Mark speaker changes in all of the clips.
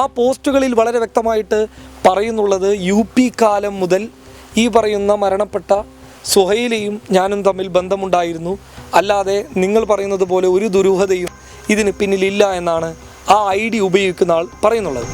Speaker 1: ആ പോസ്റ്റുകളിൽ വളരെ വ്യക്തമായിട്ട് പറയുന്നുള്ളത് യു പി കാലം മുതൽ ഈ പറയുന്ന മരണപ്പെട്ട സുഹൈലയും ഞാനും തമ്മിൽ ബന്ധമുണ്ടായിരുന്നു. അല്ലാതെ നിങ്ങൾ പറയുന്നത് പോലെ ഒരു ദുരൂഹതയും ഇതിന് പിന്നിലില്ല എന്നാണ് ആ ഐ ഡി ഉപയോഗിക്കുന്ന ആൾ പറയുന്നുള്ളത്.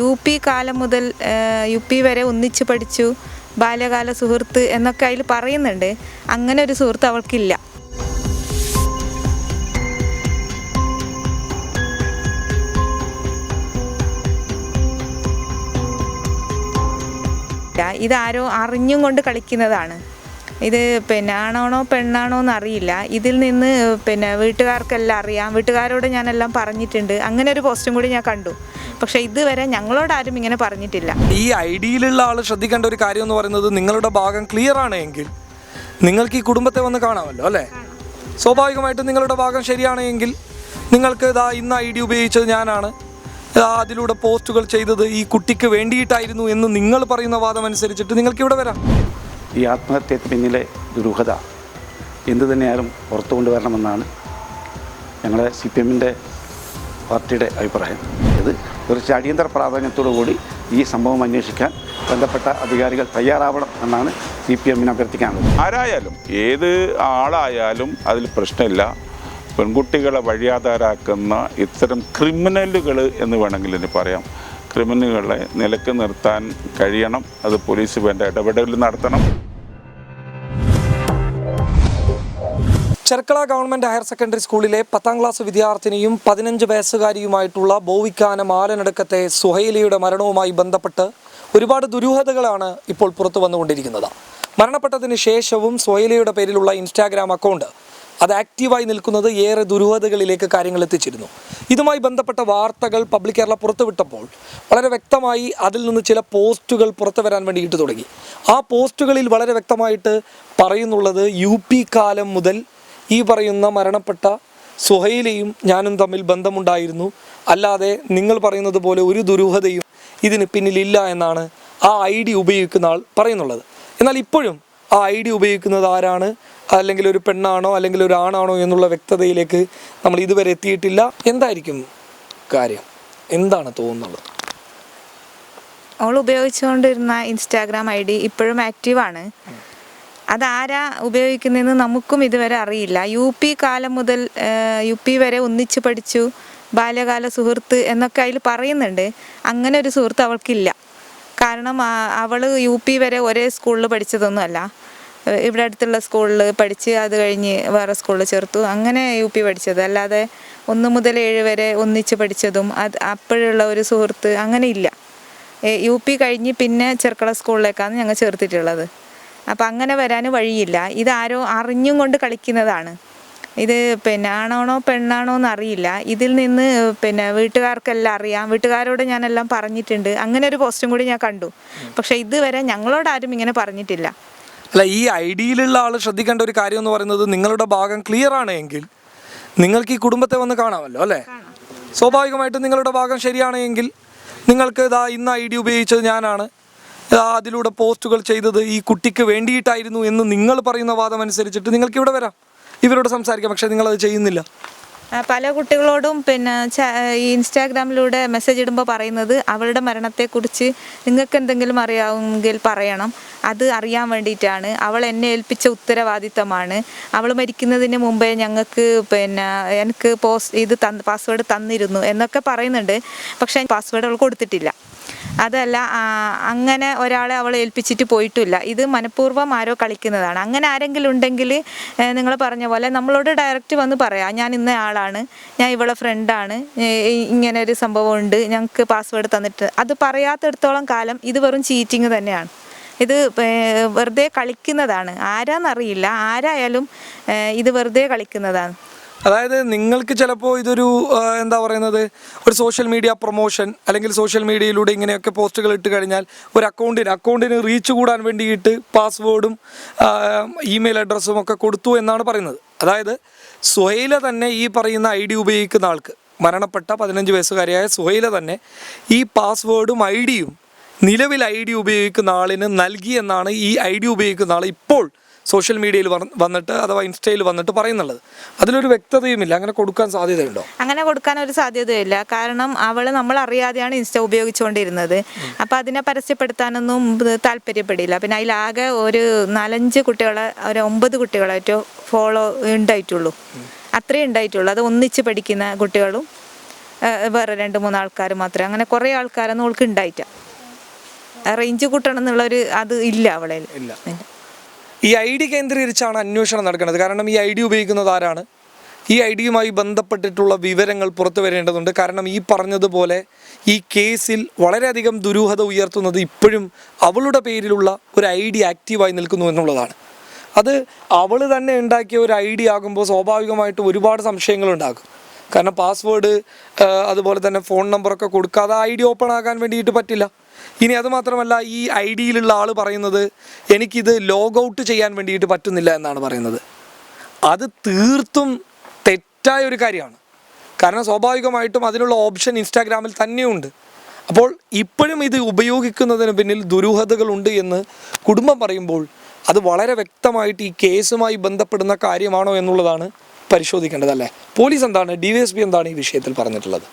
Speaker 2: യു പി കാലം മുതൽ യു പി വരെ ഒന്നിച്ച് പഠിച്ചു. ബാല്യകാല സുഹൃത്ത് എന്നൊക്കെ അതിൽ പറയുന്നുണ്ട്. അങ്ങനെ ഒരു സുഹൃത്ത് അവൾക്കില്ല. ഇതാരോ അറിഞ്ഞും കൊണ്ട് കളിക്കുന്നതാണ്. ഇത് പിന്നെ ആണാണോ പെണ്ണാണോ എന്ന് അറിയില്ല. ഇതിൽ നിന്ന് പിന്നെ വീട്ടുകാർക്കെല്ലാം അറിയാം. വീട്ടുകാരോട് ഞാനെല്ലാം പറഞ്ഞിട്ടുണ്ട്. അങ്ങനെ ഒരു പോസ്റ്റും കൂടി ഞാൻ കണ്ടു. പക്ഷെ ഇതുവരെ ഞങ്ങളോട് ആരും ഇങ്ങനെ പറഞ്ഞിട്ടില്ല.
Speaker 1: ഈ ഐ ഡിയിലുള്ള ആൾ ശ്രദ്ധിക്കേണ്ട ഒരു കാര്യം എന്ന് പറയുന്നത് നിങ്ങളുടെ ഭാഗം ക്ലിയർ ആണെങ്കിൽ നിങ്ങൾക്ക് ഈ കുടുംബത്തെ വന്ന് കാണാമല്ലോ അല്ലേ? സ്വാഭാവികമായിട്ടും നിങ്ങളുടെ ഭാഗം ശരിയാണെങ്കിൽ നിങ്ങൾക്ക് ഇതാ ഇന്ന് ഐ ഡി ഉപയോഗിച്ചത് ഞാനാണ്. അതിലൂടെ പോസ്റ്റുകൾ ചെയ്തത് ഈ കുട്ടിക്ക് വേണ്ടിയിട്ടായിരുന്നു എന്ന് നിങ്ങൾ പറയുന്ന വാദം അനുസരിച്ചിട്ട് നിങ്ങൾക്ക് ഇവിടെ വരാം.
Speaker 3: ഈ ആത്മഹത്യക്ക് പിന്നിലെ ദുരൂഹത എന്തു തന്നെയാലും പുറത്തു കൊണ്ടുവരണമെന്നാണ് ഞങ്ങളുടെ സി പി എമ്മിന്റെ പാർട്ടിയുടെ അഭിപ്രായം. ഇത് കുറച്ച് അടിയന്തര പ്രാധാന്യത്തോടു കൂടി ഈ സംഭവം അന്വേഷിക്കാൻ ബന്ധപ്പെട്ട അധികാരികൾ തയ്യാറാവണം എന്നാണ് സി പി എമ്മിനെ അഭ്യർത്ഥിക്കാനുള്ളത്.
Speaker 4: ആരായാലും ഏത് ആളായാലും അതിൽ പ്രശ്നമില്ല. പെൺകുട്ടികളെ വഴിയാധാരാക്കുന്ന ഇത്തരം ക്രിമിനലുകൾ എന്ന് വേണമെങ്കിൽ ഇനി പറയാം. ക്രിമിനലുകളെ നിലയ്ക്ക് നിർത്താൻ കഴിയണം. അത് പോലീസ് വേണ്ട ഇടപെടൽ നടത്തണം.
Speaker 1: ചെർക്കള ഗവൺമെന്റ് ഹയർ സെക്കൻഡറി സ്കൂളിലെ പത്താം ക്ലാസ് വിദ്യാർത്ഥിനിയും പതിനഞ്ച് വയസ്സുകാരിയുമായിട്ടുള്ള ബോവിക്കാന മാലനടുക്കത്തെ സുഹൈലിയുടെ മരണവുമായി ബന്ധപ്പെട്ട് ഒരുപാട് ദുരൂഹതകളാണ് ഇപ്പോൾ പുറത്തു വന്നുകൊണ്ടിരിക്കുന്നത് മരണപ്പെട്ടതിന് ശേഷവും സുഹൈലിയുടെ പേരിലുള്ള ഇൻസ്റ്റാഗ്രാം അക്കൗണ്ട് അത് ആക്റ്റീവായി നിൽക്കുന്നത് ഏറെ ദുരൂഹതകളിലേക്ക് കാര്യങ്ങൾ എത്തിച്ചിരുന്നു. ഇതുമായി ബന്ധപ്പെട്ട വാർത്തകൾ പബ്ലിക് കേരള പുറത്തുവിട്ടപ്പോൾ വളരെ വ്യക്തമായി അതിൽ നിന്ന് ചില പോസ്റ്റുകൾ പുറത്തു വരാൻ വേണ്ടിയിട്ട് തുടങ്ങി. ആ പോസ്റ്റുകളിൽ വളരെ വ്യക്തമായിട്ട് പറയുന്നുള്ളത് യു കാലം മുതൽ ഈ പറയുന്ന മരണപ്പെട്ട സുഹൈലയും ഞാനും തമ്മിൽ ബന്ധമുണ്ടായിരുന്നു. അല്ലാതെ നിങ്ങൾ പറയുന്നത് പോലെ ഒരു ദുരൂഹതയും ഇതിന് പിന്നിലില്ല എന്നാണ് ആ ഐ ഡി ഉപയോഗിക്കുന്ന ആൾ പറയുന്നുള്ളത്. എന്നാൽ ഇപ്പോഴും ആ ഐ ഡി ഉപയോഗിക്കുന്നത് ആരാണ്? അല്ലെങ്കിൽ ഒരു പെണ്ണാണോ അല്ലെങ്കിൽ ഒരു ആണാണോ എന്നുള്ള വ്യക്തതയിലേക്ക് നമ്മൾ ഇതുവരെ എത്തിയിട്ടില്ല. എന്തായിരിക്കും കാര്യം? എന്താണ് തോന്നുന്നത്?
Speaker 2: അവൾ ഉപയോഗിച്ചുകൊണ്ടിരുന്ന ഇൻസ്റ്റാഗ്രാം ഐ ഡി ഇപ്പോഴും ആക്റ്റീവാണ് അതാരാ ഉപയോഗിക്കുന്നതെന്ന് നമുക്കും ഇതുവരെ അറിയില്ല. യു പി കാലം മുതൽ യു പി വരെ ഒന്നിച്ച് പഠിച്ചു. ബാല്യകാല സുഹൃത്ത് എന്നൊക്കെ അതിൽ പറയുന്നുണ്ട്. അങ്ങനെ ഒരു സുഹൃത്ത് അവൾക്കില്ല. കാരണം അവൾ യു പി വരെ ഒരേ സ്കൂളിൽ പഠിച്ചതൊന്നുമല്ല. ഇവിടെ അടുത്തുള്ള സ്കൂളിൽ പഠിച്ച് അത് കഴിഞ്ഞ് വേറെ സ്കൂളിൽ ചേർത്തു. അങ്ങനെ യു പി പഠിച്ചത്. അല്ലാതെ ഒന്ന് മുതൽ ഏഴ് വരെ ഒന്നിച്ച് പഠിച്ചതും അത് അപ്പോഴുള്ള ഒരു സുഹൃത്ത് അങ്ങനെ ഇല്ല. യു പി കഴിഞ്ഞ് പിന്നെ ചെറുക്കള സ്കൂളിലേക്കാണ് ഞങ്ങൾ ചേർത്തിട്ടുള്ളത്. അപ്പം അങ്ങനെ വരാൻ വഴിയില്ല. ഇതാരോ അറിഞ്ഞും കൊണ്ട് കളിക്കുന്നതാണ്. ഇത് പിന്നെ ആണാണോ പെണ്ണാണോ എന്ന് അറിയില്ല. ഇതിൽ നിന്ന് പിന്നെ വീട്ടുകാർക്കെല്ലാം അറിയാം. വീട്ടുകാരോട് ഞാനെല്ലാം പറഞ്ഞിട്ടുണ്ട്. അങ്ങനെ ഒരു പോസ്റ്റും കൂടി ഞാൻ കണ്ടു. പക്ഷേ ഇതുവരെ ഞങ്ങളോട് ആരും ഇങ്ങനെ പറഞ്ഞിട്ടില്ല.
Speaker 1: അല്ല ഈ ഐ ഡിയിലുള്ള ആൾ ശ്രദ്ധിക്കേണ്ട ഒരു കാര്യം എന്ന് പറയുന്നത് നിങ്ങളുടെ ഭാഗം ക്ലിയർ ആണെങ്കിൽ എങ്കിൽ നിങ്ങൾക്ക് ഈ കുടുംബത്തെ വന്ന് കാണാമല്ലോ അല്ലേ? സ്വാഭാവികമായിട്ടും നിങ്ങളുടെ ഭാഗം ശരിയാണെങ്കിൽ നിങ്ങൾക്ക് ഇതാ ഇന്ന് ഐ ഡി ഉപയോഗിച്ചത് ഞാനാണ്. അതിലൂടെ പോസ്റ്റുകൾ ചെയ്തത് ഈ കുട്ടിക്ക് വേണ്ടിയിട്ടായിരുന്നു എന്ന് നിങ്ങൾ പറയുന്ന വാദം അനുസരിച്ചിട്ട് നിങ്ങൾക്ക് ഇവിടെ വരാം. ഇവരോട് സംസാരിക്കാം പക്ഷേ നിങ്ങളത് ചെയ്യുന്നില്ല.
Speaker 2: പല കുട്ടികളോടും പിന്നെ ഈ ഇൻസ്റ്റാഗ്രാമിലൂടെ മെസ്സേജ് ഇടുമ്പോൾ പറയുന്നത് അവളുടെ മരണത്തെക്കുറിച്ച് നിങ്ങൾക്ക് എന്തെങ്കിലും അറിയാമെങ്കിൽ പറയണം. അത് അറിയാൻ വേണ്ടിയിട്ടാണ്. അവൾ എന്നെ ഏൽപ്പിച്ച ഉത്തരവാദിത്തമാണ്. അവൾ മരിക്കുന്നതിന് മുമ്പേ ഞങ്ങൾക്ക് പിന്നെ എനിക്ക് പോസ് ഇത് പാസ്വേഡ് തന്നിരുന്നു എന്നൊക്കെ പറയുന്നുണ്ട്. പക്ഷേ പാസ്വേഡ് അവൾ കൊടുത്തിട്ടില്ല. അതല്ല അങ്ങനെ ഒരാളെ അവൾ ഏൽപ്പിച്ചിട്ട് പോയിട്ടില്ല. ഇത് മനഃപൂർവം ആരോ കളിക്കുന്നതാണ്. അങ്ങനെ ആരെങ്കിലും ഉണ്ടെങ്കിൽ നിങ്ങൾ പറഞ്ഞ പോലെ നമ്മളോട് ഡയറക്റ്റ് വന്ന് പറയാം. ഞാൻ ഇന്ന ആളാണ്. ഞാൻ ഇവളെ ഫ്രണ്ടാണ് ഇങ്ങനെ ഒരു സംഭവം ഉണ്ട് ഞങ്ങൾക്ക് പാസ്വേഡ് തന്നിട്ട് അത് പറയാത്തിടത്തോളം കാലം ഇത് വെറും ചീറ്റിങ് തന്നെയാണ്. ഇത് വെറുതെ കളിക്കുന്നതാണ്. ആരാന്നറിയില്ല. ആരായാലും ഇത് വെറുതെ കളിക്കുന്നതാണ്.
Speaker 1: അതായത് നിങ്ങൾക്ക് ചിലപ്പോൾ ഇതൊരു എന്താ പറയുന്നത് ഒരു സോഷ്യൽ മീഡിയ പ്രൊമോഷൻ അല്ലെങ്കിൽ സോഷ്യൽ മീഡിയയിലൂടെ ഇങ്ങനെയൊക്കെ പോസ്റ്റുകൾ ഇട്ട് കഴിഞ്ഞാൽ ഒരു അക്കൗണ്ടിന് അക്കൗണ്ടിന് റീച്ച് കൂടാൻ വേണ്ടിയിട്ട് പാസ്വേഡും ഇമെയിൽ അഡ്രസ്സും ഒക്കെ കൊടുത്തു എന്നാണ് പറയുന്നത്. അതായത് സുഹൈല തന്നെ ഈ പറയുന്ന ഐ ഡി ഉപയോഗിക്കുന്ന ആൾക്ക് മരണപ്പെട്ട പതിനഞ്ച് വയസ്സുകാരിയായ സുഹൈല തന്നെ ഈ പാസ്വേഡും ഐ ഡിയും നിലവിൽ ഐ ഡി ഉപയോഗിക്കുന്ന ആളിന് നൽകി എന്നാണ് ഈ ഐ ഡി ഉപയോഗിക്കുന്ന ആൾ ഇപ്പോൾ സോഷ്യൽ മീഡിയയിൽ വന്നിട്ട് അഥവാ ഇൻസ്റ്റയിൽ വന്നിട്ട് പറയുന്നുള്ളത്. അതിലൊരു വ്യക്തതയുമില്ല. അങ്ങനെ കൊടുക്കാൻ സാധ്യതയുണ്ടോ?
Speaker 5: അങ്ങനെ കൊടുക്കാൻ ഒരു സാധ്യതയില്ല. കാരണം അവൾ നമ്മൾ അറിയാതെയാണ് ഇൻസ്റ്റ ഉപയോഗിച്ചുകൊണ്ടിരുന്നത്. അപ്പം അതിനെ പരസ്യപ്പെടുത്താനൊന്നും താല്പര്യപ്പെടില്ല. പിന്നെ അതിലാകെ ഒരു നാലഞ്ച് കുട്ടികളെ ഒരു ഒമ്പത് കുട്ടികളായിട്ടോ ഫോളോ ഉണ്ടായിട്ടുള്ളൂ. അത്രേ ഉണ്ടായിട്ടുള്ളൂ. അത് ഒന്നിച്ച് പഠിക്കുന്ന കുട്ടികളും വേറെ രണ്ട് മൂന്ന് ആൾക്കാർ മാത്രമേ അങ്ങനെ കുറേ ആൾക്കാരൊന്നും അവൾക്ക് ഉണ്ടായിട്ട റേഞ്ച് കൂട്ടണം എന്നുള്ളൊരു അത് ഇല്ല അവളെ
Speaker 1: ഇല്ല. ഈ ഐ ഡി കേന്ദ്രീകരിച്ചാണ് അന്വേഷണം നടക്കുന്നത്. കാരണം ഈ ഐ ഡി ഉപയോഗിക്കുന്നത് ആരാണ്? ഈ ഐ ഡിയുമായി ബന്ധപ്പെട്ടിട്ടുള്ള വിവരങ്ങൾ പുറത്തു വരേണ്ടതുണ്ട്. കാരണം ഈ പറഞ്ഞതുപോലെ ഈ കേസിൽ വളരെയധികം ദുരൂഹത ഉയർത്തുന്നത് ഇപ്പോഴും അവളുടെ പേരിലുള്ള ഒരു ഐ ഡി ആക്റ്റീവായി നിൽക്കുന്നു എന്നുള്ളതാണ്. അത് അവൾ തന്നെ ഉണ്ടാക്കിയ ഒരു ഐ ഡി ആകുമ്പോൾ സ്വാഭാവികമായിട്ട് ഒരുപാട് സംശയങ്ങളുണ്ടാകും കാരണം പാസ്വേഡ് അതുപോലെ തന്നെ ഫോൺ നമ്പറൊക്കെ കൊടുക്കാതെ ഐ ഡി ഓപ്പൺ ആകാൻ വേണ്ടിയിട്ട് പറ്റില്ല. ഇനി അതുമാത്രമല്ല ഈ ഐ ഡിയിലുള്ള ആൾ പറയുന്നത് എനിക്കിത് ലോഗ് ഔട്ട് ചെയ്യാൻ വേണ്ടിയിട്ട് പറ്റുന്നില്ല എന്നാണ് പറയുന്നത്. അത് തീർത്തും തെറ്റായ ഒരു കാര്യമാണ്. കാരണം സ്വാഭാവികമായിട്ടും അതിനുള്ള ഓപ്ഷൻ ഇൻസ്റ്റാഗ്രാമിൽ തന്നെയുണ്ട്. അപ്പോൾ ഇപ്പോഴും ഇത് ഉപയോഗിക്കുന്നതിന് പിന്നിൽ ദുരൂഹതകളുണ്ട് എന്ന് കുടുംബം പറയുമ്പോൾ അത് വളരെ വ്യക്തമായിട്ട് ഈ കേസുമായി ബന്ധപ്പെടുന്ന കാര്യമാണോ എന്നുള്ളതാണ് പരിശോധിക്കേണ്ടതല്ലേ പോലീസ് എന്താണ്? ഡി എന്താണ് ഈ വിഷയത്തിൽ പറഞ്ഞിട്ടുള്ളത്?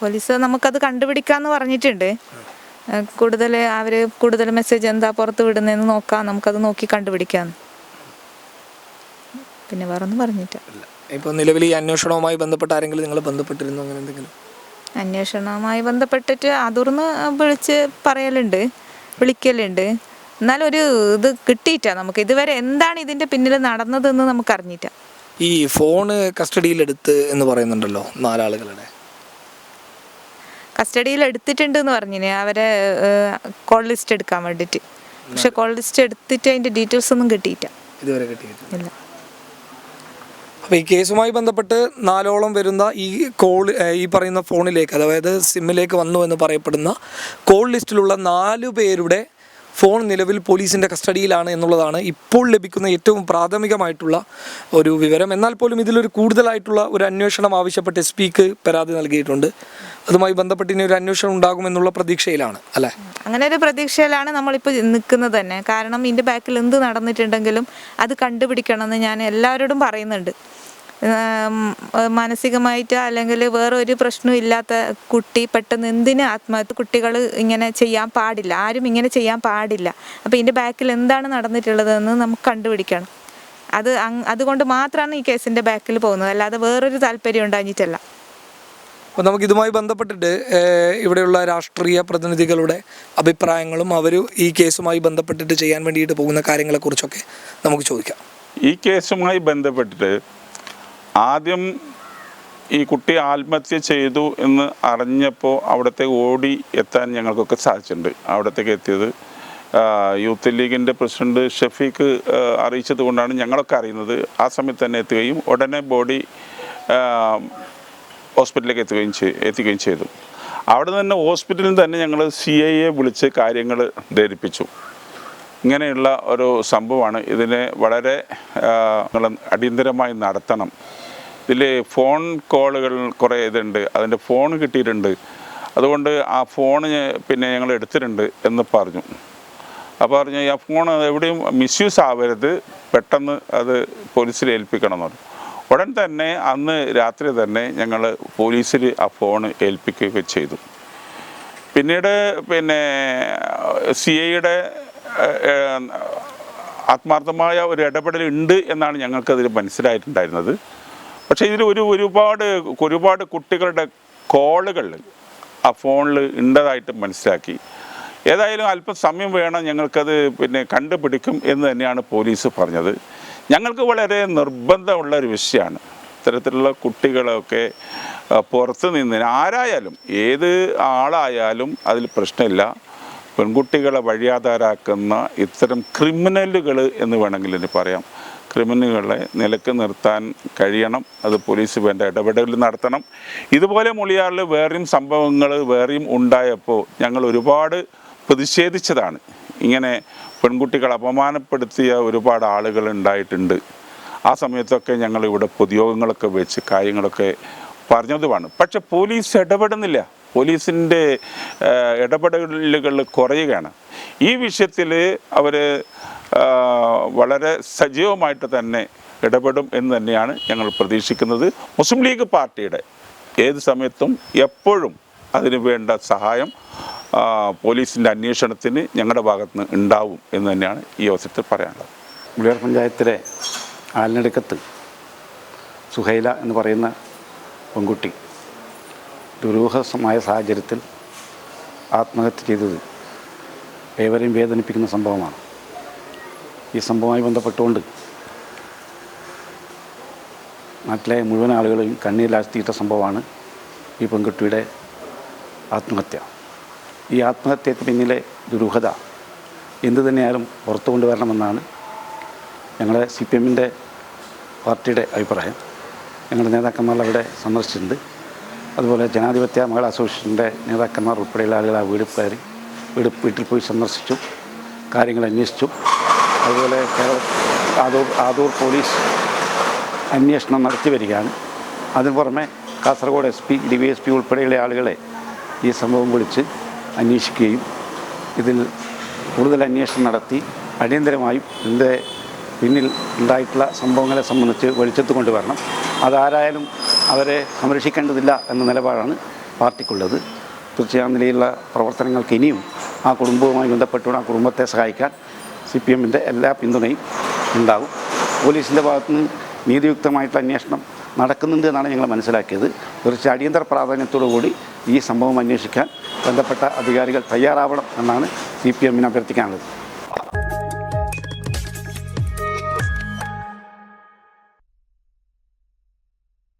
Speaker 5: പോലീസ് നമുക്കത് കണ്ടുപിടിക്കാന്ന് പറഞ്ഞിട്ടുണ്ട്. കൂടുതൽ അവർ കൂടുതൽ മെസ്സേജ് എന്താ പുറത്ത് വിടുന്നതെന്ന് നോക്കാം. നമുക്കത് നോക്കി കണ്ടുപിടിക്കാം. പിന്നെ വേറെ ഒന്നും പറഞ്ഞിട്ട
Speaker 1: ഇപ്പോൾ നിലവിൽ ഈ അന്വേഷണവുമായി ബന്ധപ്പെട്ട് ആരെങ്കിലും നിങ്ങൾ ബന്ധപ്പെട്ടിരുന്നു? അങ്ങനെ എന്തെങ്കിലും?
Speaker 5: അന്വേഷണവുമായി ബന്ധപ്പെട്ടിട്ട് അതുർന്ന് വിളിച്ച് പറയലുണ്ട്. വിളിക്കലുണ്ട്. എന്നാലും ഒരു ഇത് കിട്ടിയിട്ടാ നമുക്ക് ഇതുവരെ എന്താണ് ഇതിന്റെ പിന്നിൽ നടന്നതെന്ന് നമുക്ക് അറിഞ്ഞിട്ടാ
Speaker 1: ഈ ഫോണ് കസ്റ്റഡിയിലെടുത്ത് എന്ന് പറയുന്നുണ്ടല്ലോ നാലാളുകളുടെ.
Speaker 5: കസ്റ്റഡിയിൽ എടുത്തിട്ടുണ്ട് എന്ന് പറഞ്ഞിന്. അവരെ കോൾ ലിസ്റ്റ് എടുക്കാൻ വേണ്ടിട്ട് പക്ഷെ കോൾ ലിസ്റ്റ് എടുത്തിട്ട് അതിന്റെ ഡീറ്റെയിൽസ് ഒന്നും
Speaker 1: ഇതുവരെ കിട്ടിയിട്ടില്ല. അപ്പോൾ ഈ കേസുമായി ബന്ധപ്പെട്ട് നാലോളം വരുന്ന ഈ കോൾ ഈ പറയുന്ന ഫോണിലേക്ക് അതായത് സിമ്മിലേക്ക് വന്നു എന്ന് പറയപ്പെടുന്ന കോൾ ലിസ്റ്റിലുള്ള നാലു പേരുടെ ഫോൺ നിലവിൽ പോലീസിന്റെ കസ്റ്റഡിയിലാണ് എന്നുള്ളതാണ് ഇപ്പോൾ ലഭിക്കുന്ന ഏറ്റവും പ്രാഥമികമായിട്ടുള്ള ഒരു വിവരം. എന്നാൽ പോലും ഇതിലൊരു കൂടുതലായിട്ടുള്ള ഒരു അന്വേഷണം ആവശ്യപ്പെട്ട് എസ് പിക്ക് പരാതി നൽകിയിട്ടുണ്ട്. അതുമായി ബന്ധപ്പെട്ട് ഇനി ഒരു അന്വേഷണം ഉണ്ടാകുമെന്നുള്ള പ്രതീക്ഷയിലാണ് അല്ലേ?
Speaker 5: അങ്ങനെ ഒരു പ്രതീക്ഷയിലാണ് നമ്മളിപ്പോൾ നിൽക്കുന്നത് തന്നെ. കാരണം ഇതിന്റെ ബാക്കിൽ എന്ത് നടന്നിട്ടുണ്ടെങ്കിലും അത് കണ്ടുപിടിക്കണമെന്ന് ഞാൻ എല്ലാവരോടും പറയുന്നുണ്ട്. മാനസികമായിട്ട് അല്ലെങ്കിൽ വേറൊരു ഒരു പ്രശ്നവും ഇല്ലാത്ത കുട്ടി പെട്ടെന്ന് എന്തിന് ആത്മഹത്യ കുട്ടികൾ ഇങ്ങനെ ചെയ്യാൻ പാടില്ല? ആരും ഇങ്ങനെ ചെയ്യാൻ പാടില്ല. അപ്പോൾ ഇതിന്റെ ബാക്കിൽ എന്താണ് നടന്നിട്ടുള്ളതെന്ന് നമുക്ക് കണ്ടുപിടിക്കണം. അത് അതുകൊണ്ട് മാത്രമാണ് ഈ കേസിന്റെ ബാക്കിൽ പോകുന്നത്. അല്ലാതെ വേറൊരു താല്പര്യം ഉണ്ടാഞ്ഞിട്ടല്ല.
Speaker 1: അപ്പോൾ നമുക്ക് ഇതുമായി ബന്ധപ്പെട്ടിട്ട് ഇവിടെയുള്ള രാഷ്ട്രീയ പ്രതിനിധികളുടെ അഭിപ്രായങ്ങളും അവർ ഈ കേസുമായി ബന്ധപ്പെട്ടിട്ട് ചെയ്യാൻ വേണ്ടിയിട്ട് പോകുന്ന കാര്യങ്ങളെക്കുറിച്ചൊക്കെ നമുക്ക് ചോദിക്കാം.
Speaker 2: ഈ കേസുമായി ബന്ധപ്പെട്ടിട്ട് ആദ്യം ഈ കുട്ടി ആത്മഹത്യ ചെയ്തു എന്ന് അറിഞ്ഞപ്പോൾ അവിടത്തെ ഓടി എത്താൻ ഞങ്ങൾക്കൊക്കെ സാധിച്ചിട്ടുണ്ട്. അവിടത്തേക്ക് എത്തിയത് യൂത്ത് ലീഗിന്റെ പ്രസിഡന്റ് ഷഫീഖ് അറിയിച്ചത് കൊണ്ടാണ് ഞങ്ങളൊക്കെ അറിയുന്നത്. ആ സമയത്ത് തന്നെ എത്തുകയും ഉടനെ ബോഡി ഹോസ്പിറ്റലിലേക്ക് എത്തുകയും എത്തിക്കുകയും ചെയ്തു. അവിടെ തന്നെ ഹോസ്പിറ്റലിൽ തന്നെ ഞങ്ങൾ സി ഐ എ വിളിച്ച് കാര്യങ്ങൾ ധരിപ്പിച്ചു. ഇങ്ങനെയുള്ള ഒരു സംഭവമാണ് ഇതിനെ വളരെ അടിയന്തരമായി നടത്തണം. ഇതിൽ ഫോൺ കോളുകൾ കുറേ ഇതുണ്ട്. അതിന്റെ ഫോൺ കിട്ടിയിട്ടുണ്ട്. അതുകൊണ്ട് ആ ഫോൺ പിന്നെ ഞങ്ങൾ എടുത്തിട്ടുണ്ട് എന്ന് പറഞ്ഞു. അപ്പോൾ പറഞ്ഞു ആ ഫോൺ എവിടെയും മിസ്യൂസ് ആവരുത്. പെട്ടെന്ന് അത് പോലീസിൽ ഏൽപ്പിക്കണം എന്ന് പറഞ്ഞു. ഉടൻ തന്നെ അന്ന് രാത്രി തന്നെ ഞങ്ങൾ പോലീസിൽ ആ ഫോൺ ഏൽപ്പിക്കുകയൊക്കെ ചെയ്തു. പിന്നീട് പിന്നെ സി ഐയുടെ ആത്മാർത്ഥമായ ഒരു ഇടപെടൽ ഉണ്ട് എന്നാണ് ഞങ്ങൾക്കതിൽ മനസ്സിലായിട്ടുണ്ടായിരുന്നത്. പക്ഷേ ഇതിൽ ഒരു ഒരുപാട് ഒരുപാട് കുട്ടികളുടെ കോളുകൾ ആ ഫോണിൽ ഉണ്ടതായിട്ട് മനസ്സിലാക്കി. ഏതായാലും അല്പം സമയം വേണം ഞങ്ങൾക്കത് പിന്നെ കണ്ടുപിടിക്കും എന്ന് തന്നെയാണ് പോലീസ് പറഞ്ഞത്. ഞങ്ങൾക്ക് വളരെ നിർബന്ധമുള്ള ഒരു വിഷയമാണ്. ഇത്തരത്തിലുള്ള കുട്ടികളൊക്കെ പുറത്ത് നിന്ന് ആരായാലും ഏത് ആളായാലും അതിൽ പ്രശ്നമില്ല. പെൺകുട്ടികളെ വഴിയാധാരാക്കുന്ന ഇത്തരം ക്രിമിനലുകൾ എന്ന് വേണമെങ്കിൽ ഇനി പറയാം. ക്രിമിനലുകളെ നിലയ്ക്ക് നിർത്താൻ കഴിയണം. അത് പോലീസ് വേണ്ട ഇടപെടൽ നടത്തണം. ഇതുപോലെ മൊളിയാറിൽ വേറെയും സംഭവങ്ങൾ വേറെയും ഉണ്ടായപ്പോൾ ഞങ്ങൾ ഒരുപാട് പ്രതിഷേധിച്ചതാണ്. ഇങ്ങനെ പെൺകുട്ടികളെ അപമാനപ്പെടുത്തിയ ഒരുപാട് ആളുകൾ ഉണ്ടായിട്ടുണ്ട്. ആ സമയത്തൊക്കെ ഞങ്ങൾ ഇവിടെ പൊതുയോഗങ്ങളൊക്കെ വെച്ച് കാര്യങ്ങളൊക്കെ പറഞ്ഞതുമാണ്. പക്ഷെ പോലീസ് ഇടപെടുന്നില്ല. പോലീസിന്റെ ഇടപെടലുകൾ കുറയുകയാണ്. ഈ വിഷയത്തിൽ അവർ വളരെ സജീവമായിട്ട് തന്നെ ഇടപെടും എന്ന് തന്നെയാണ് ഞങ്ങൾ പ്രതീക്ഷിക്കുന്നത്. മുസ്ലിം ലീഗ് പാർട്ടിയുടെ ഏത് സമയത്തും എപ്പോഴും അതിന് വേണ്ട സഹായം പോലീസിന്റെ അന്വേഷണത്തിന് ഞങ്ങളുടെ ഭാഗത്ത് നിന്ന് ഉണ്ടാവും എന്ന് തന്നെയാണ് ഈ അവസരത്തിൽ പറയാനുള്ളത്.
Speaker 3: മുളിയാർ പഞ്ചായത്തിലെ ആലിനടുക്കത്ത് സുഹൈല എന്ന് പറയുന്ന പെൺകുട്ടി ദുരൂഹമായ സാഹചര്യത്തിൽ ആത്മഹത്യ ചെയ്തത് ഏവരെയും വേദനിപ്പിക്കുന്ന സംഭവമാണ്. ഈ സംഭവവുമായി ബന്ധപ്പെട്ടുകൊണ്ട് നാട്ടിലെ മുഴുവൻ ആളുകളെയും കണ്ണീരിലാഴ്ത്തിയിട്ട സംഭവമാണ് ഈ പെൺകുട്ടിയുടെ ആത്മഹത്യ. ഈ ആത്മഹത്യക്ക് പിന്നിലെ ദുരൂഹത എന്തു തന്നെയായാലും പുറത്തു കൊണ്ടുവരണമെന്നാണ് ഞങ്ങളുടെ സി പി എമ്മിന്റെ പാർട്ടിയുടെ അഭിപ്രായം. ഞങ്ങളുടെ നേതാക്കന്മാർ അവിടെ സന്ദർശിച്ചിട്ടുണ്ട്. അതുപോലെ ജനാധിപത്യ മഹിളാ അസോസിയേഷന്റെ നേതാക്കന്മാർ ഉൾപ്പെടെയുള്ള ആളുകൾ ആ വീട് കയറി വീട് വീട്ടിൽ പോയി സന്ദർശിച്ചു കാര്യങ്ങൾ അന്വേഷിച്ചു. അതുപോലെ ആദൂർ ആദൂർ പോലീസ് അന്വേഷണം നടത്തി വരികയാണ്. അതിന് പുറമെ Kasaragod S P D V S P ഉൾപ്പെടെയുള്ള ആളുകളെ ഈ സംഭവം വിളിച്ച് അന്വേഷിക്കുകയും ഇതിൽ കൂടുതൽ അന്വേഷണം നടത്തി അടിയന്തരമായും ഇതിന്റെ പിന്നിൽ ഉണ്ടായിട്ടുള്ള സംഭവങ്ങളെ സംബന്ധിച്ച് വെളിച്ചത്ത് കൊണ്ടുവരണം. അതാരായാലും അവരെ സംരക്ഷിക്കേണ്ടതില്ല എന്ന നിലപാടാണ് പാർട്ടിക്കുള്ളത്. തീർച്ചയായും നിലയിലുള്ള പ്രവർത്തനങ്ങൾക്ക് ഇനിയും ആ കുടുംബവുമായി ബന്ധപ്പെട്ടുകൊണ്ട് ആ കുടുംബത്തെ സഹായിക്കാൻ സി പി എമ്മിന്റെ എല്ലാ പിന്തുണയും ഉണ്ടാകും. പോലീസിന്റെ ഭാഗത്തുനിന്ന് നീതിയുക്തമായിട്ടുള്ള അന്വേഷണം നടക്കുന്നുണ്ട് എന്നാണ് ഞങ്ങൾ മനസ്സിലാക്കിയത്. തീർച്ചയായും അടിയന്തര പ്രാധാന്യത്തോടു കൂടി ഈ സംഭവം അന്വേഷിക്കാൻ ബന്ധപ്പെട്ട അധികാരികൾ തയ്യാറാവണം എന്നാണ് സി പി എമ്മിന് അഭ്യർത്ഥിക്കാനുള്ളത്.